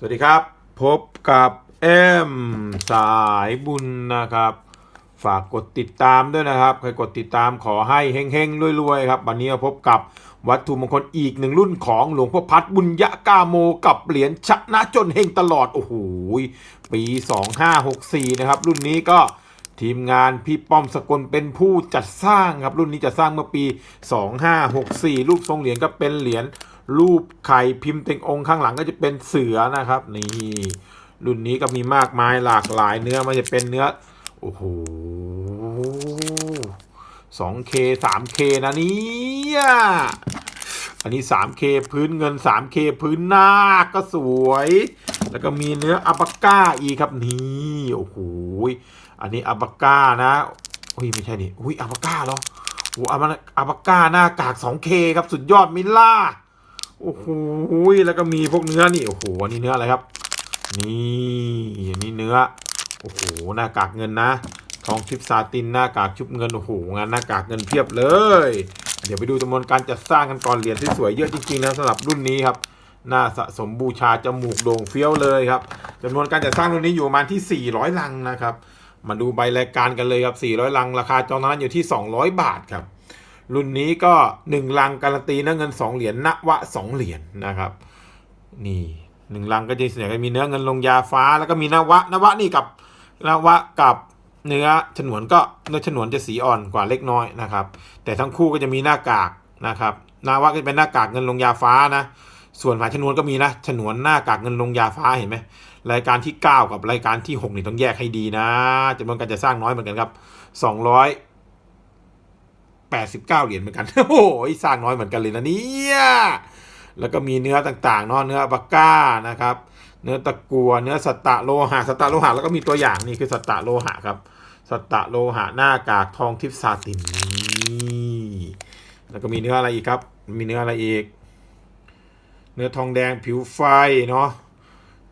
สวัสดีครับ พบกับเอ็มสายบุญนะครับ ฝากกดติดตามด้วยนะครับ ใครกดติดตามขอให้เฮงๆรวยๆครับ วันนี้มาพบกับวัตถุมงคลอีกหนึ่งรุ่นของหลวงพ่อพัดบุญยะกาโมกับเหรียญชนะจนเฮงตลอด โอ้โหปี 2564 นะครับ รุ่นนี้ก็ทีมงานพี่ป้อมสกลเป็นผู้จัดสร้างครับ รุ่นนี้จะสร้างเมื่อปี 2564 รูปทรงเหรียญก็เป็นเหรียญ รูปไข่พิมพ์เต็งองค์ข้างหลังก็จะเป็นเสือนะครับ นี่รุ่นนี้ก็มีมากมายหลากหลายเนื้อมันจะเป็นเนื้อโอ้โห 2K 3K นะเนี่ยอันนี้ 3K พื้นเงิน 3K พื้นหน้าก็สวย แล้วก็มีเนื้ออัปาก้าอีครับนี่โอ้โหอันนี้อัปาก้านะอุ้ยไม่ใช่นี่อุ้ยอัปาก้าเหรอโอ้อัปาอัปก้าหน้ากาก 2K ครับสุดยอดมิลล่า โอ้โหแล้วก็มีพวกเนื้อนี่โอ้โหอันนี้เนื้ออะไรครับ นี่อันนี้เนื้อโอ้โหหน้ากากเงินนะทองทิพซาตินหน้ากากชุบเงินโอ้โหงานหน้ากากเงินเพียบเลย เดี๋ยวไปดูจำนวนการจัดสร้างกันก่อนเหรียญที่สวยเยอะจริงๆนะสำหรับรุ่นนี้ครับหน่าสะสมบูชาจมูกโด่งเฟี้ยวเลยครับจำนวนการจัดสร้างรุ่นนี้อยู่ประมาณที่ 400 ลังนะครับมาดูใบรายการกันเลยครับ 400 ลังราคาจองนั้นอยู่ที่ 200 บาทครับ รุ่นนี้ก็ 1 ลังการันตีนะเงิน 2 เหรียญนวะ 2 เหรียญนะครับ นี่หนึ่งลังก็จะส่วนใหญ่ก็มีเนื้อเงินลงยาฟ้า แล้วก็มีนวะนวะนี่กับนวะกับเนื้อฉนวนก็เนื้อฉนวนจะสีอ่อนกว่าเล็กน้อยนะครับ แต่ทั้งคู่ก็จะมีหน้ากากนะครับนวะก็จะเป็นหน้ากากเงินลงยาฟ้านะ ส่วนฝายฉนวนก็มีนะฉนวนหน้ากากเงินลงยาฟ้าเห็นไหมรายการที่ 9 กับรายการที่ 6 นี่ต้องแยกให้ดีนะจำนวนการจะสร้างน้อยเหมือนกันครับ 89 เหรียญเหมือนกัน โอ้ยสร้างน้อยเหมือนกันเลยนะเนี่ย แล้วก็มีเนื้อต่างๆเนาะเนื้อบักก้านะครับ เนื้อตะกัวเนื้อสตะโลหะสตะโลหะแล้วก็มีตัวอย่างนี่คือสตะโลหะครับ สตะโลหะหน้ากากทองทิพซาตินนี่แล้วก็มีเนื้ออะไรอีกครับ มีเนื้ออะไรอีก เนื้อทองแดงผิวไฟเนาะ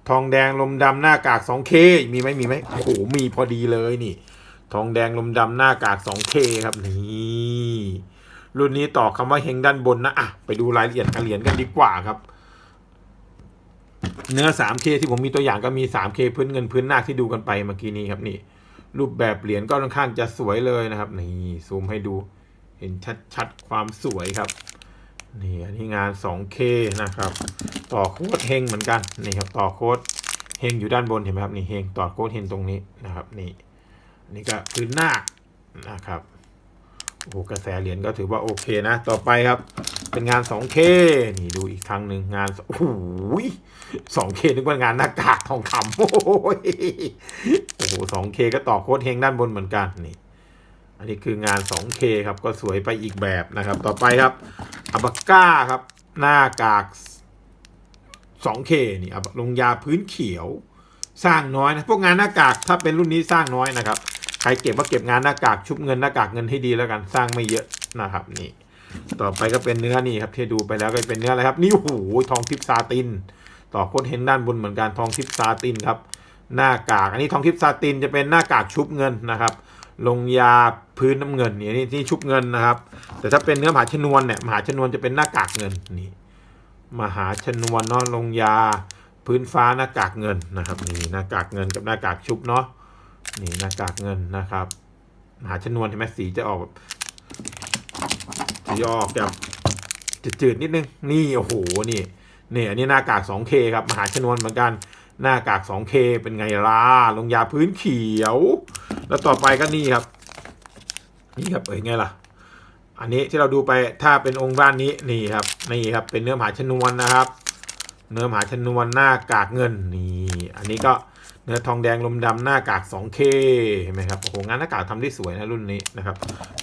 ทองแดงลมดำหน้ากาก 2K มีไหมมีไหมโอ้โหมีพอดีเลยนี่ ทองแดงลมดำหน้ากาก 2K ครับนี่ รุ่นนี้ต่อคำว่าเฮงด้านบนนะอะไปดูรายละเอียดการเหรียญกันดีกว่าครับเนื้อ 3K ที่ผมมีตัวอย่างก็มี 3K พื้นเงินพื้นหน้าที่ดูกันไปเมื่อกี้นี้ครับนี่ รูปแบบเหรียญก็ค่อนข้างจะสวยเลยนะครับ นี่ซูมให้ดู เห็นชัดๆความสวยครับ นี่อันนี้งาน 2K นะครับ ต่อโค้ดเฮงเหมือนกันนี่ครับต่อโค้ดเฮงอยู่ด้านบนเห็นไหมครับนี่เฮงต่อโค้ดเฮงตรงนี้นะครับ นี่นี่ก็พื้นหน้านะครับ โอ้กระแสเหรียญก็ถือว่าโอเคนะ ต่อไปครับ เป็นงาน 2K นี่ดูอีกครั้งหนึ่งงานโอ้โห 2K นึกว่างานหน้ากากทองคำโอ้ยโอ้โห 2K ก็ต่อโค้ดเฮงด้านบนเหมือนกันนี่ อันนี้คืองาน 2K ครับก็สวยไปอีกแบบนะครับ ต่อไปครับอับาก้าครับ หน้ากาก 2K นี่อับลงยาพื้นเขียวสร้างน้อยนะ พวกงานหน้ากากถ้าเป็นรุ่นนี้สร้างน้อยนะครับ รเก็บว่าเก็บงานหน้ากากชุบเงินหน้ากากเงินให้ดีแล้วกันสร้างไม่เยอะนะครับนี่ ต่อไปก็เป็นเนื้อนี่ครับที่ดูไปแล้วก็เป็นเนื้ออะไรครับนี่โอ้โหทองทิพซาติน ต่อโคดเห็นด้านบนเหมือนกันทองทิพซาตินครับหน้ากากอันนี้ทองทิพซาตินจะเป็นหน้ากากชุบเงินนะครับ ลงยาพื้นน้ำเงินนี่นี่ที่ชุบเงินนะครับ แต่ถ้าเป็นเนื้อมหาชนวนเนี่ยมหาชนวนจะเป็นหน้ากากเงินนี่มหาชนวนเนาะลงยาพื้นฟ้าหน้ากากเงินนะครับนี่หน้ากากเงินกับหน้ากากชุบเนาะ นี่หน้ากากเงินนะครับมหาชนวนเห็นไหมสีจะออกแบบสีออกแบบจืดๆนิดนึง นี่โอ้โหนี่นี่อันนี้หน้ากาก 2K ครับมหาชนวนเหมือนกันหน้ากาก 2K เป็นไงล่ะลงยาพื้นเขียว แล้วต่อไปก็นี่ครับ นี่ครับเอ้ยไงล่ะ อันนี้ที่เราดูไปถ้าเป็นองค์บ้านนี้นี่ครับนี่ครับเป็นเนื้อมหาชนวนนะครับ เนื้อมหาชนวนหน้ากากเงินนี่อันนี้ก็ เนื้อทองแดงลมดำหน้ากาก 2K เห็นไหมครับโอ้โหงานหน้ากากทำได้สวยนะรุ่นนี้นะครับ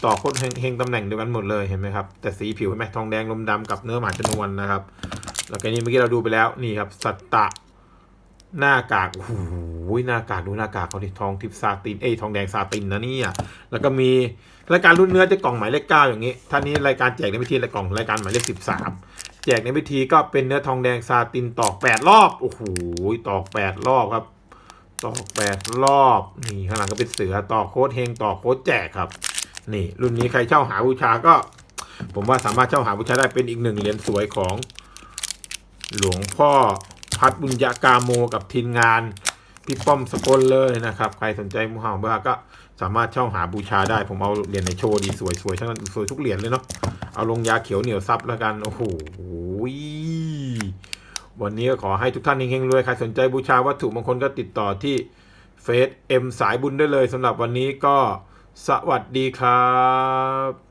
ต่อโคตรเฮงตำแหน่งเดียวกันหมดเลยเห็นไหมครับแต่สีผิวเห็นไหมทองแดงลมดำกับเนื้อหมาชนวนนะครับแล้วก็นี่เมื่อกี้เราดูไปแล้วนี่ครับสัตตะหน้ากากโอ้โหหน้ากากดูหน้ากากเขาดิทองทิพซาตินเอ้ทองแดงซาตินนะเนี่ยแล้วก็มีรายการรุ่นเนื้อจะกล่องหมายเลขเก้าอย่างนี้ท่านี้รายการแจกในวิธีรายกล่องรายการหมายเลขสิบสามแจกในวิธีก็เป็นเนื้อทองแดงซาตินตอกแปดรอบโอ้โหตอกแปดรอบครับ ตอกแปดรอบนี่ข้างหลังก็เป็นเสือต่อโค้ดเฮงต่อโค้ดแจกครับ นี่รุ่นนี้ใครเช่าหาบูชาก็ ผมว่าสามารถเช่าหาบูชาได้เป็นอีกหนึ่งเหรียญสวยของ หลวงพ่อพัดบุญญากาโมกับทีมงานพี่ป้อมสกลเลยนะครับ ใครสนใจมูฮัมหมัดก็สามารถเช่าหาบูชาได้ ผมเอาเหรียญในโชว์ดีสวยๆทั้งนั้นสวยทุกเหรียญเลยเนาะเอาลงยาเขียวเหนียวซับแล้วกันโอ้โห วันนี้ก็ขอให้ทุกท่านเฮงๆรวย ใครสนใจบูชาวัตถุมงคลก็ติดต่อที่เฟซเอ็มสายบุญได้เลยสำหรับวันนี้ก็สวัสดีครับ